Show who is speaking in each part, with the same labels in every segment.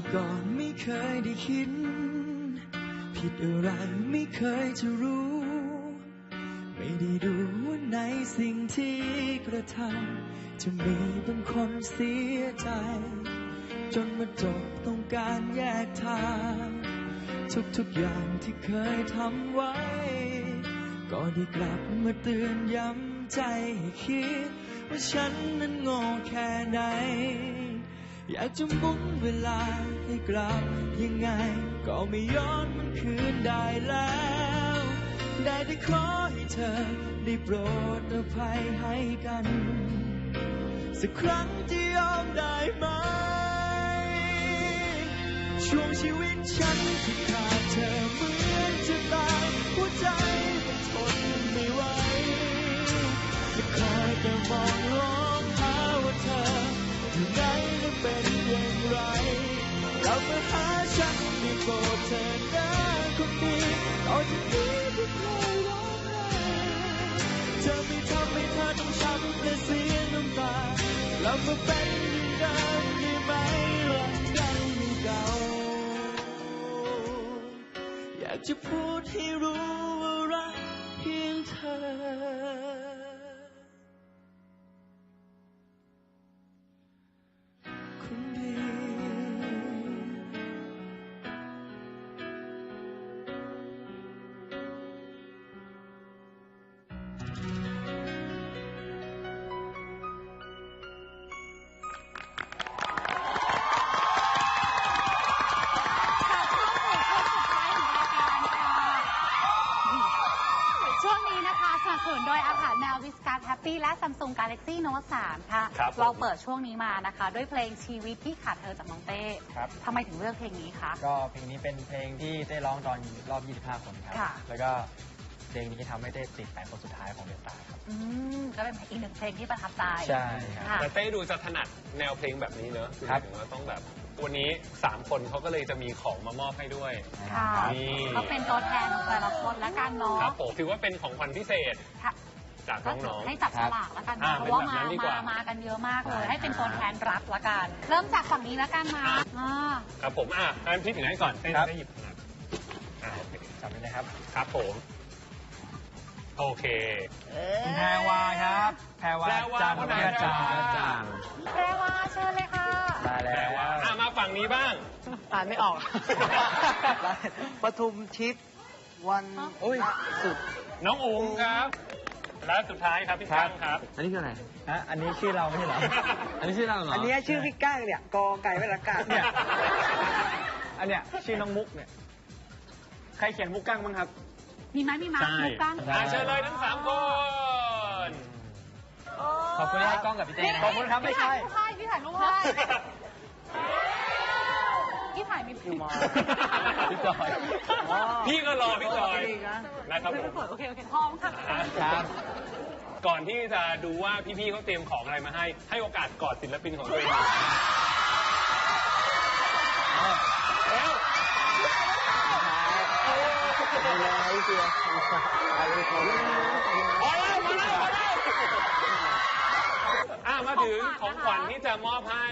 Speaker 1: มื่อก่อนไม่เคยได้คิด ผิดอะไรไม่เคยจะรู้ ไม่ได้ดูว่าในสิ่งที่กระทำจะมีบางคนเสียใจ จนมาจบต้องการแยกทาง ทุกๆอย่างที่เคยทำไว้ ก็ได้กลับมาเตือนย้ำใจให้คิด ว่าฉันนั้นโง่แค่ไหน อยากจะมุนเวลาให้กลับยังไง ก็ไม่ย้อนมันคืนได้แล้ว ได้แต่ขอให้เธอ ได้โปรดอภัยให้กัน สักครั้งที่ยอมได้ไหม ช่วงชีวิตฉันที่ขาดเธอเหมือนจะตายหัวใจมันทนไม่ไหวจะคอยแต่มองรอ เธอไม่ทำให้เธอต้องช้ำและเสียน้ำตาเรามาเป็นอย่างเดิมได้ไหมรักกันเก่าอยากจะพูดให้รู้ ดย
Speaker 2: อาหารแมววิสการแฮปปี้และ Samsung Galaxy Note 3 ค่ะ
Speaker 3: ครับ
Speaker 2: เราเปิดช่วงนี้มานะคะ ด้วยเพลงชีวิตที่ขาดเธอจากน้องเต้
Speaker 4: ครับ
Speaker 2: ทำไมถึงเลือกเพลงนี้คะ
Speaker 4: ก็เพลงนี้เป็นเพลงที่ได้ร้องตอนรอบ 25 คนครับ
Speaker 2: ค่ะ
Speaker 4: แล้วก็เพลงนี้ทำให้ได้ติดแปดคนสุดท้ายของเดอะสตาร์ครับ
Speaker 2: อืมก็เป็นอีกหนึ่งเพลงที่ประทับใจ
Speaker 4: ใช่ครับ
Speaker 2: ค่ะ
Speaker 3: แต่เต้ดูจะถนัดแนวเพลงแบบนี้เนอะอ
Speaker 4: ครับ
Speaker 3: หมายถึงว่าต้องแบบ วันนี้ 3 คนเขาก็เลยจะมีของมามอบให้ด้วย
Speaker 2: ค่ะ
Speaker 3: นี่
Speaker 2: ก็เป็นตัวแทนของแต่ละคนละกันเนาะ
Speaker 3: ครับผมถือว่าเป็นของขวัญพิเศษ
Speaker 2: ค่ะ
Speaker 3: จาก
Speaker 2: ก็
Speaker 3: น้อง
Speaker 2: ให้จับฉลากละกัน
Speaker 3: อ่า
Speaker 2: เนาะเพราะว่า
Speaker 3: เป็นแบบนั้
Speaker 2: มาน
Speaker 3: ดีกว่า
Speaker 2: มามากันเยอะมากเลย
Speaker 4: ใช่
Speaker 2: ให้เป็นตัวแทนรับละกัน เริ่มจากฝั่งนี้ละกันนะอ่า
Speaker 3: ๆครับผมอะงั้นพี่ถึงให้ก่อนเต้
Speaker 4: ครั
Speaker 3: จะ
Speaker 4: บ
Speaker 3: ได้หยิบถนัดอ่าโอเค
Speaker 4: จำไว้นะครับ
Speaker 3: ครับผม โอเค
Speaker 4: แพรวาครับ แพรวา
Speaker 3: แพรวา
Speaker 4: จัง
Speaker 3: คนไหน
Speaker 4: กระจ่าง
Speaker 3: แพรวา
Speaker 4: กระจ่าง
Speaker 2: แพรวาเชิญเลย
Speaker 3: งนี้บ้าง
Speaker 5: อ่านไม่ออก ปทุมชิปวัน
Speaker 4: อุ้ย
Speaker 5: สุด
Speaker 3: น้องอุ๋งครับ และสุดท้ายครับพี่ตั้งครับ
Speaker 4: อันนี้คืออะไรฮะอันนี้ชื่อเราไม่ใช่เหรอ อันนี้ชื่อเราเหรอ
Speaker 5: อั
Speaker 4: อั
Speaker 5: นเนี้ยชื่อพี่ก้างเนี่ย กอไก่ไว้ละกา
Speaker 4: เนี่ย อันเนี้ยชื่อน้องมุกเนี่ย ใครเขียนมุกกั้งบ้างครับ
Speaker 2: มีไหมมีไหม
Speaker 3: ใช่
Speaker 2: มุกกั้ง
Speaker 3: อะเชิญเลยทั้งสามคน
Speaker 4: ขอบคุณที่ให้กล้องกับพี่เต้นะขอบคุณครับไม่ใช่
Speaker 2: พี่ถ่ายรูปให้พี่ถ่ายรูปให้ พี่ถ่ายมี
Speaker 5: อยู่มอ
Speaker 4: พี่จอย
Speaker 5: อ๋อ
Speaker 3: พี่ก็รอพี่จอย
Speaker 5: ดีนะ
Speaker 3: นะครับผม
Speaker 2: โอเคโอเคพร้อมค่ะ
Speaker 4: ครับ
Speaker 3: ก่อนที่จะดูว่าพี่ๆเขาเตรียมของอะไรมาให้ ให้โอกาสกอดศิลปินของตัวเองหน่อยเร็ว
Speaker 5: ไอ้เสียไอ้คน
Speaker 3: พอแล้วพอแล้วพอแล้วอะมาถึงของขวัญที่จะมอบให้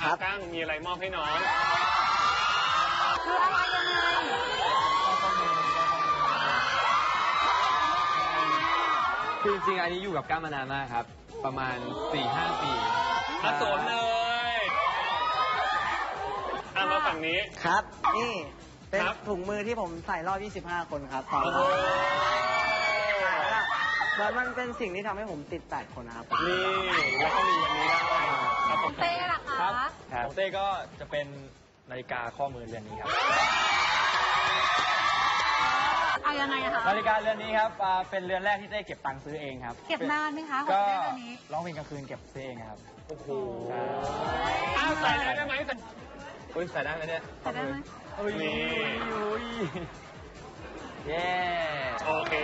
Speaker 3: อะกั้งมีอะไรมอบให้น้อง
Speaker 2: คืออะไรยังไง
Speaker 4: คือจริงๆอันนี้อยู่กับก้ามานานมากครับ ประมาณ 4-5 ปี
Speaker 3: มาสวมเลยอะมาฝั่งนี้
Speaker 5: ครับ นี่เป็น
Speaker 3: ครับ
Speaker 5: ถุงมือที่ผมใส่รอบ 25 คนครับตอน
Speaker 3: โอ้โห
Speaker 5: แล้วมันเป็นสิ่งที่ทำให้ผมติด 8 คนนะครับ
Speaker 3: นี่แล้วก็มีวันนี้ได้ครับผม
Speaker 2: เต้ล่ะคะ
Speaker 4: ของเต้ก็จะเป็น นาฬิกาข้อมือเรือนนี้ครับ
Speaker 2: เอายังไงอะคะ
Speaker 4: นาฬิกาเรือนนี้ครับอ่าเป็นเรือนแรกที่เต้เก็บตังค์ซื้อเองครับ
Speaker 2: เก็บนานไหมคะของ
Speaker 4: ก็
Speaker 2: เต้เรื่องนี้
Speaker 4: ร้องเพลงกลางคืนเก็บซื้อเองครับ
Speaker 3: โอ้โหอ้าวใส่เลยได้ไหม
Speaker 4: อุ้ยใส่ได้ไหมเนี่ย
Speaker 2: ใส่ได้ไหม
Speaker 4: อุ้ย
Speaker 3: นี่
Speaker 4: อุ้ยเย้
Speaker 3: โอเค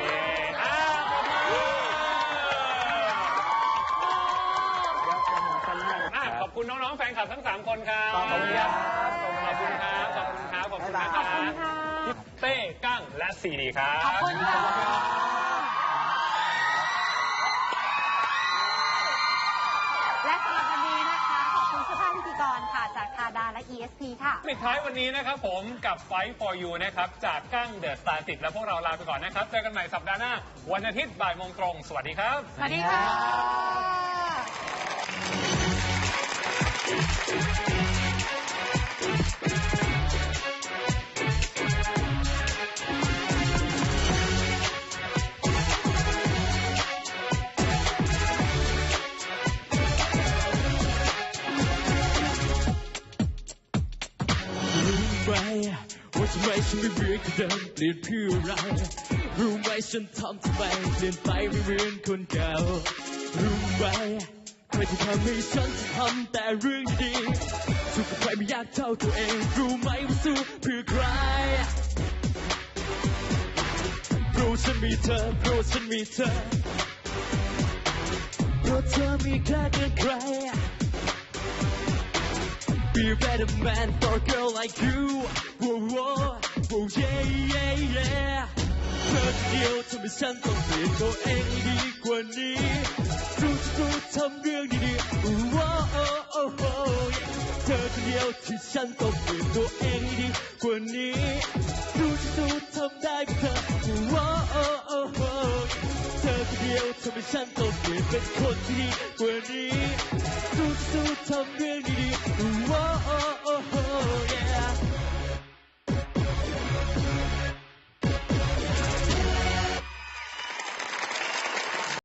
Speaker 3: อ้าวขอบคุณอะขอบคุณน้องๆแฟนคลับทั้ง 3 คนครับ
Speaker 5: ขอบคุณครับ
Speaker 3: ขอบ เต้กั้งและซีดีครับ
Speaker 2: ขอบคุณค่ะและสำหรับวันนี้นะคะ ขอบคุณเสื้อผ้าพิธีกรค่ะ จากทาดาและ ESP ค่ะ
Speaker 3: ปิดท้ายวันนี้นะครับผมกับ Fight for You นะครับจากกั้งเดอะสตาร์ติและพวกเราลาไปก่อนนะครับ เจอกันใหม่สัปดาห์หน้า วันอาทิตย์บ่ายโมงตรง สวัสดีครับ
Speaker 2: สวัสดีค่ะ
Speaker 6: ฉันไม่เหมือนคนเดิมเปลี่ยนเพื่ออะไรรู้ไหมฉันทำทำไมเปลี่ยนไปไม่เหมือนคนเก่ารู้ไหมใครที่ทำให้ฉันทำแต่เรื่องดีสู้กับใครไม่ยากเท่าตัวเองรู้ไหมว่าสู้เพื่อใครราะฉันมีเธอราะฉันมีเธอเพราะเธอมีค่าเกินใคร Be a better man for a girl like you. Whoa, whoa, 步，耶耶耶！想要ทำให้ฉันต้องเปลี่ยนตัวเองให้ดีกว่านี้รู้ทุกทำเรื่องดีๆโอ้โหโอ้โหเธอคนเดียวที่ฉันต้องเปลี่ยนตัวเองให้ดีกว่านี้รู้ทุกทำได้เพื่อเธอโอ้โหโอ้โหเธอคนเดียวทำให้ฉันต้องเปลี่ยนเป็นคนที่ดีกว่านี้รู้ทุกทำเรื่องดีๆโอ้โห